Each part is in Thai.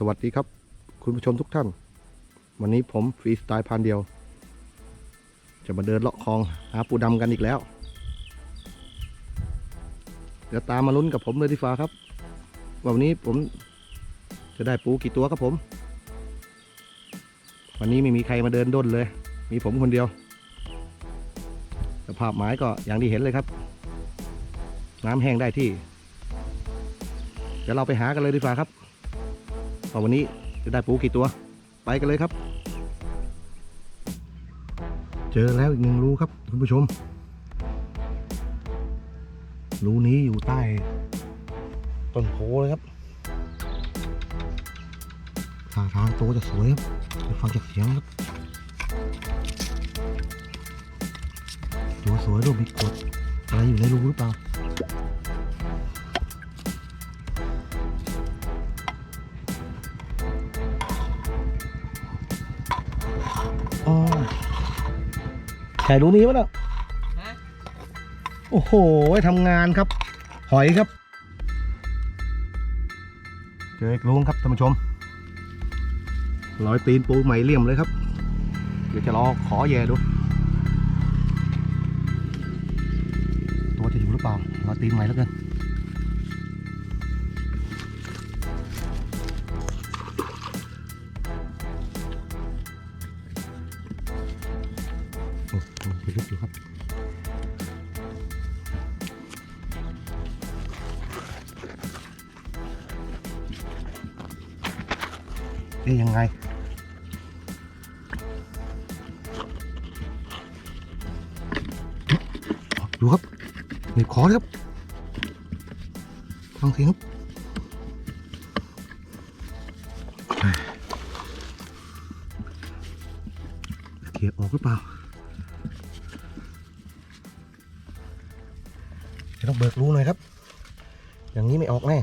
สวัสดีครับ คุณผู้ชมทุกท่าน วันนี้ผมฟรีสไตล์พันเดียว จะมาเดินเลาะคลองหาปูดำกันอีกแล้ว เดี๋ยวตามมาลุ้นกับผมเลยดีฟ้าครับ วันนี้ผมจะได้ปูกี่ตัวครับผม วันนี้ไม่มีใครมาเดินด้นเลย มีผมคนเดียวสภาพหมายก็อย่างที่เห็นเลยครับ น้ำแห้งได้ที่ เดี๋ยวเราไปหากันเลยดีฟ้าครับ ว่าวันนี้จะได้ปูกี่ตัว ไปกันเลยครับ เจอแล้วอีกหนึ่งรูครับคุณผู้ชม รูนี้อยู่ใต้ต้นโพเลยครับท่าทางตัวจะสวยครับฟังจากเสียงครับตัวสวยรูปมีกดอะไรอยู่ในรูหรือเปล่า ใช่รู้นี้ปะเนะฮะโอ้โหทำงานครับ หอยครับ เจออีกลุงครับท่านผู้ชมรอยตีนปูใหม่เลี่ยมเลยครับ เดี๋ยวจะรอขอแย่ดู ตัวจะอยู่หรือเปล่ารอยตีนใหม่แล้วเกิน เอ๊ยยังไง ดูครับหนีบคอเลยครับฟังเสียงครับเขียออกหรือเปล่าจะต้องเบิกรูหน่อยครับ อย่างนี้ไม่ออกแน่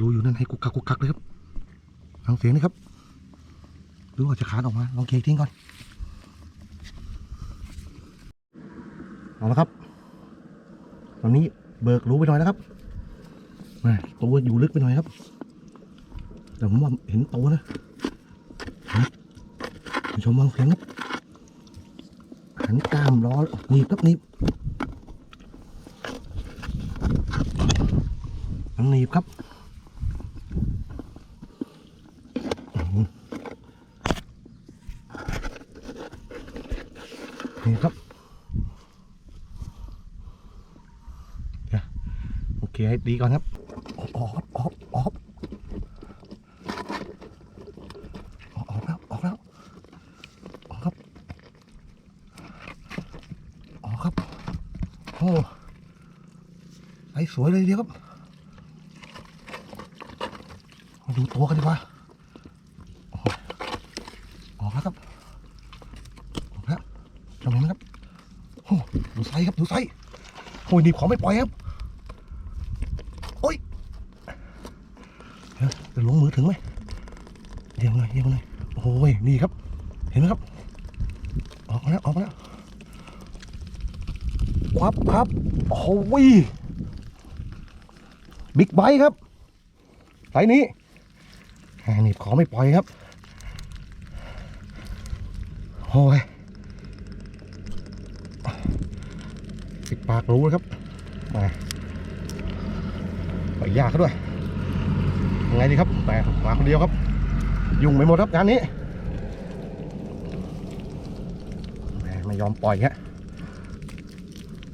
รูอยู่นั่นให้กุกกักกุกกักเลยครับฟังเสียงนี่ครับดูว่าจะขาดออกมาลองเคลียร์ทิ้งก่อนเอาละครับ ตอนนี้เบิกรูไปหน่อยนะครับม่ตัวอยู่ลึกไปหน่อยครับ แต่ผมว่าเห็นตัวนะฮะผู้ชมฟังเสียงครับหันกล้ามล้อหนีบครับหนีบหนีบครับอื้อหือนี่ครับเดี๋ยวโอ เคให้ดีก่อนครับออกออกออกออกออกออกแล้วออกแล้วออกครับออกครับโอ้ไอ้สวยเลยเดียวครับมาดูตัวกันดีกว่าอออกแล้วครับออกแล้วจำเห็นไหมครับโอ้ดูไซส์ครับดูไซส์โอ้ยหนีบของไม่ปล่อยครับ โอ้ยเดี๋ยวจะลงมื อถึงไหมเดี๋ยวหน่อยเดี๋ยวหน่อยโอ้ยนี่ครับ เห็นไหมครับ ออกมาแล้วออกมาแล้วควับครับโอ้ยบิ๊กไบค์ครับไซส์นี้หนีบขอไม่ปล่อยครับโอ้ยปิดปากรู้นะครับมาปล่อยยากเขาด้วย ยังไงดีครับ แต่มาคนเดียวครับ ยุ่งไปหมดครับงานนี้ไม่ยอมปล่อยฮะ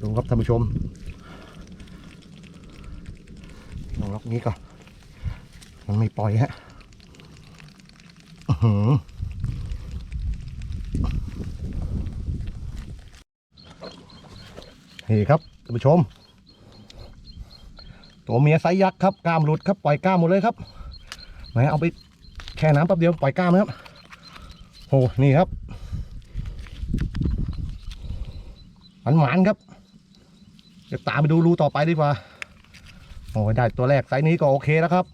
ดูครับท่านผู้ชมลองล็อกนี้ก่อนมันไม่ปล่อยฮะอือหือนี่ครับท่านผู้ชม ตัวเมียไซยักษ์ครับกล้ามหลุดครับ ปล่อยกล้ามหมดเลยครับ ไหนเอาไปแช่น้ำแป๊บเดียวปล่อยกล้ามนะครับโอ้นี่ครับหมันหมานๆครับเดี๋ยวตามไปดูรูต่อไปดีกว่าโอ้ยได้ตัวแรกไซส์นี้ก็โอเคแล้วครับ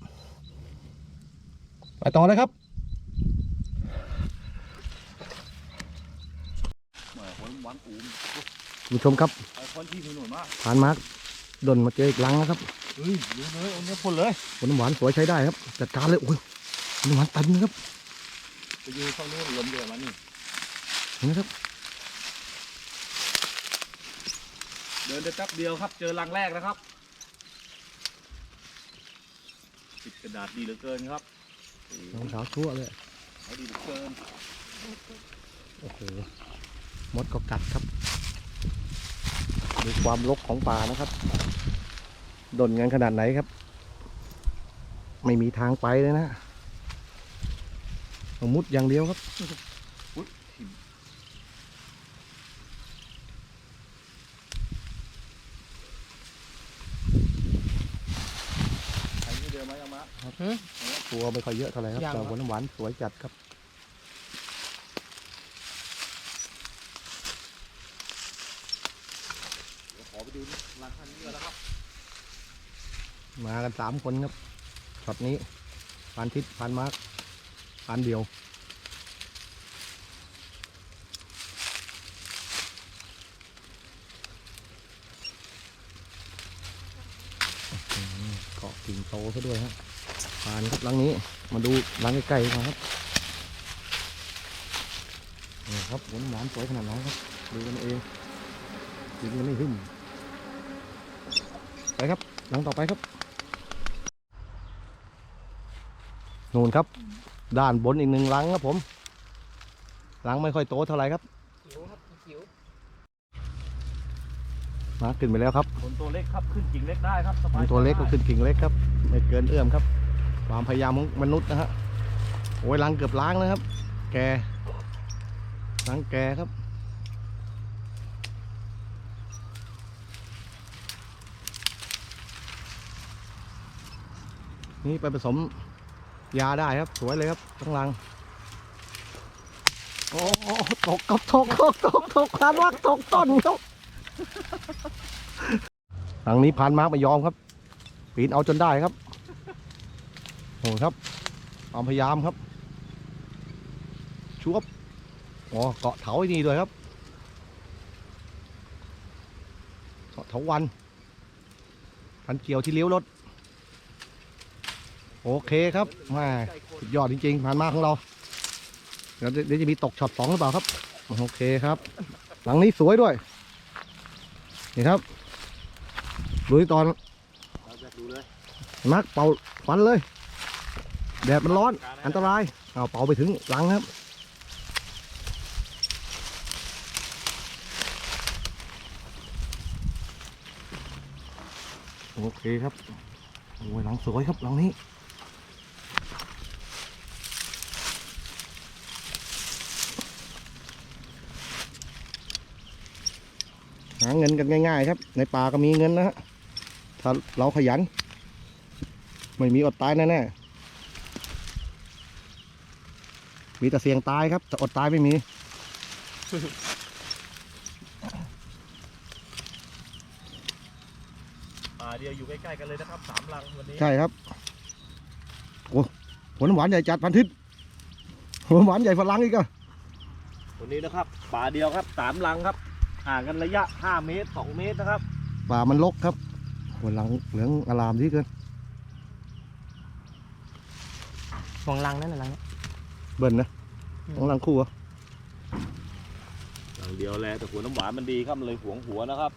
ไปต่อเลยครับเหมือนคนหวังอูมคุณผู้ชมครับไอ้คนที่ถนนมากผ่านมาร์กดนมาเจออีกลังนะครับ เฮ้ยรู้เลยเอาเนี้ยพ่นเลยผลน้ำหวานสวยใช้ได้ครับจัดการเลยโอ้ยผลน้ำหวานเต็มนะครับไปยืนฝั่งนู้นลมเดือดมานี่เห็นไหมครับ เดินได้แป๊บเดียวครับ เจอรังแรกนะครับติดกระดาษดีเหลือเกินครับรองเท้าชั่วเลยเอาดีเหลือเกินโอ้โหมดก็กัดครับดูความรกของป่านะครับ ดนกันขนาดไหนครับ ไม่มีทางไปเลยนะต้องมุดอย่างเดียวครับอุ๊ยทิ่มใครนี่เดินมายังมาตัวไม่ค่อยเยอะเท่าไหร่ครับยังแต่ครับผลน้ำหวานสวยจัดครับเดี๋ยวขอไปดูรังท่านนี้ก่อนนะครับ มากันสามคนครับช็อตนี้พานทิศพานมาร์คพานเดียว เกาะกิ่งโตซะด้วยฮะพานครับลังนี้มาดูลังใกล้ๆนะครับนี่ครับหวานหวานสวยขนาดไหนครับดูกันเองดูกันไม่หึ่มไปครับหลังต่อไปครับ นู่นครับ ด้านบนอีกหนึ่งหลังครับผมหลังไม่ค่อยโตเท่าไหร่ครับหิวครับหิวมาขึ้นไปแล้วครับคนตัวเล็กครับขึ้นกิ่งเล็กได้ครับสบามัยนตัวเล็กก็ได้ขึ้นกิ่งเล็กครับ ไม่เกินเอื้อมครับ ความพยายามของมนุษย์นะฮะโอ้ยหลังเกือบล้างนะครับ แกหลังแกครับนี่ไปผสม ยาได้ครับ สวยเลยครับทั้งหลังโอ้โอ้ตกกับตกตกตกตกคาดว่าตกต้นครับหลังนี้พานมาร์กไม่ยอมครับ ปีนเอาจนได้ครับโอ้ครับความพยายามครับชูบอ๋อเกาะเถาไอ้นี่ด้วยครับเกาะเถาวันพันเกี่ยวที่เลี้ยวรถ โอเคครับแม่สุดยอดจริงๆผ่านมาของเราเดี๋ยวเดี๋ยวจะมีตกช็อตสองหรือเปล่าครับโอเคครับ หลังนี้สวยด้วยนี่ครับดูที่ตอนมักเป่าควันเลยแดดมันร้อน อันตรายเอาเป่าไปถึงหลังครับโอเคครับโอ้ยหลังสวยครับหลังนี้ เงินกันง่าย ๆ ครับ ในป่าก็มีเงินนะฮะถ้าเราขยัน ไม่มีอดตายแน่ๆมีแต่เสี่ยงตายครับ แต่อดตายไม่มีอ่าเดียวอยู่ใกล้ๆกันเลยนะครับสามรังวันนี้ใช่ครับโอ้ผลหวานใหญ่จัดพันทิศผลหวานใหญ่ฝรั่งอีกอะวันนี้นะครับป่าเดียวครับสามรังครับ ห่างกันระยะ 5 เมตร 2 เมตรนะครับ ป่ามันรกครับผลหลังเหลืองอลามที่เกินสองลังนั่นน่ะลังนี้เบิ่นนะของหลังคู่เหรอะรังเดียวแหละแต่หัวน้ำหวานมันดีครับมันเลยหวงหัวนะครับ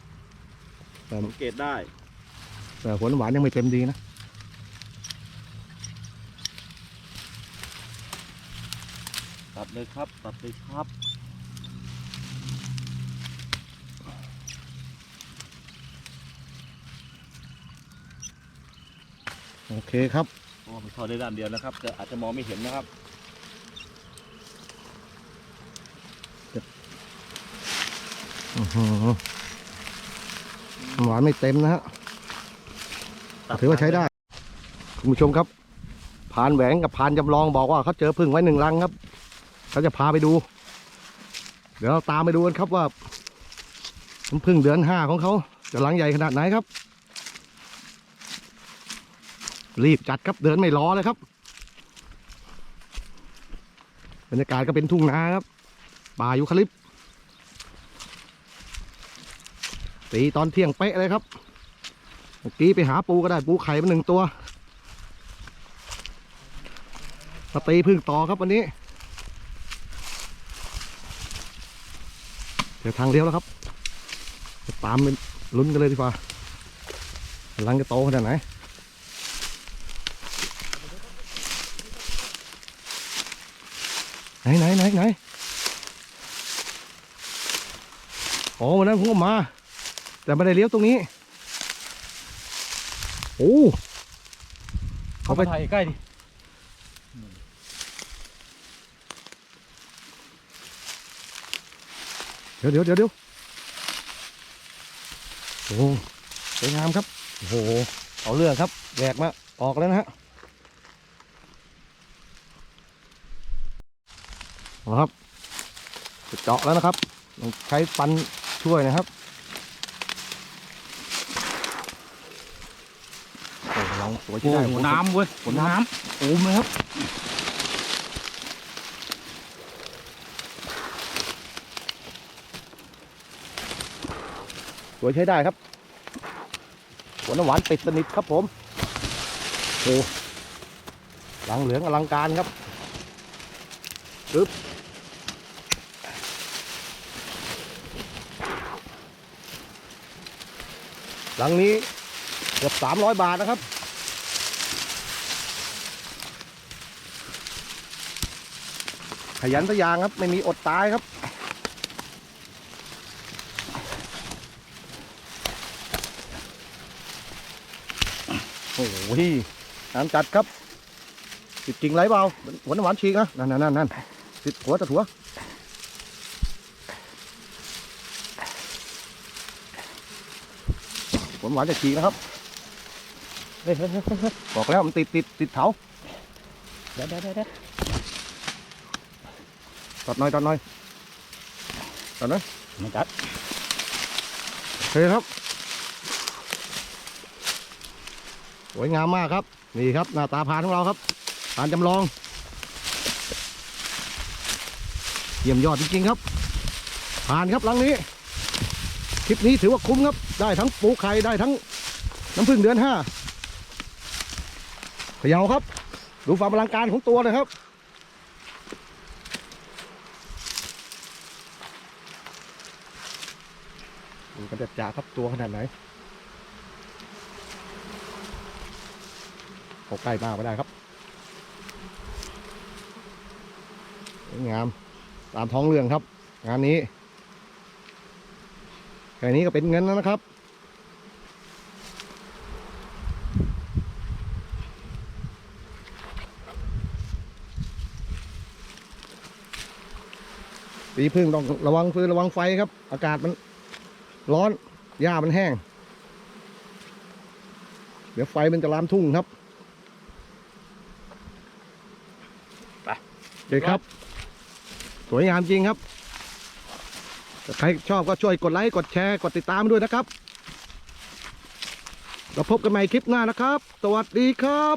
แต่สังเกตได้ แต่ผลหวานยังไม่เต็มดีนะตัดเลยครับตัดเลยครับ โอเคครับ โอ้มันเข้าได้ด้านเดียวนะครับ แต่อาจจะมองไม่เห็นนะครับ อื้อหือหวานไม่เต็มนะฮะ ถือว่าใช้ได้ คุณผู้ชมครับพานแหวงกับพานจำลองบอกว่าเขาเจอพึ่งไว้หนึ่งรังครับ เขาจะพาไปดู เดี๋ยวเราตามไปดูกันครับว่าน้ำพึ่งเดือนห้าของเขาจะรังใหญ่ขนาดไหนครับ รีบจัดครับเดินไม่รอเลยครับบรรยากาศก็เป็นทุ่งนาครับป่ายูคาลิปตีตอนเที่ยงเป๊ะเลยครับโมื่อกี้ไปหาปูก็ได้ปูไข่มาหนึ่งตัวมาตีพึ่งต่อครับวันนี้เดี๋ยวทางเลี้ยวแล้วครับตามลุ้นกันเลยดีกว่าลังจะโตขนาดไหน ไหนไหนไหนไหนอ๋อวันนั้นผมก็มา แต่ไม่ได้เลี้ยวตรงนี้ โอ้เขาไปถ่ายใกล้ดิเดี๋ยวเดี๋ยวเดี๋ยวเดี๋ยวโอ้สวยงามครับ โอ้โห เอาเรื่องครับแหวกมา ออกแล้วนะฮะ เอาละครับจะเจาะแล้วนะครับต้องใช้ฟันช่วยนะครับโอ้ลองสวยที่โอ้ได้โหน้ำเว้ยฝนน้ำโอ้มเลยครับสวยใช้ได้ครับหัวน้ำหวานติดสนิทครับผมโอ้หลังเหลืองอลังการครับปึ๊บ หลังนี้เกือบสามร้อยบาทนะครับ ขยันสกอยางครับ ไม่มีอดตายครับ โอ้โหน้ำจัดครับติดกิ่งไรเปล่าหัวน้ำหวานฉีกนะ นั่นนั่นนั่นติดหัวตัดหัว หัวน้ำหวานจะฉีกนะครับเฮ้ยเฮ้ยเฮ้ยเฮ้ยบอกแล้วมันติดติดติดเถาเดี๋ยวเดี๋ยวเดี๋ยวเดี๋ยวตัดหน่อยตัดหน่อยตัดหน่อยไม่จัดโอเคครับสวยงามมากครับ นี่ครับหน้าตาพานของเราครับพานจำลอง เยี่ยมยอดจริงๆครับ ผ่านครับหลังนี้ คลิปนี้ถือว่าคุ้มครับ ได้ทั้งปูไข่ได้ทั้งน้ำพึ่งเดือนห้าเขย่าครับ ดูความอลังการของตัวนะครับดูกันจัดจ่าครับตัวขนาดไหนเขาใกล้มากไม่ได้ครับสวยงามตามท้องเรื่องครับ งานนี้ ค่นี้ก็เป็นเงินแล้วนะครับตีพึ่งต้องระวังฟืนระวังไฟครับ อากาศมันร้อนหญ้ามันแห้ง เดี๋ยวไฟมันจะลามทุ่งครับไปโอเคครับ สวยงามจริงครับถ้า ใครชอบก็ช่วยกดไลค์ กดแชร์ กดติดตามด้วยนะครับ เราพบกันใหม่คลิปหน้านะครับ สวัสดีครับ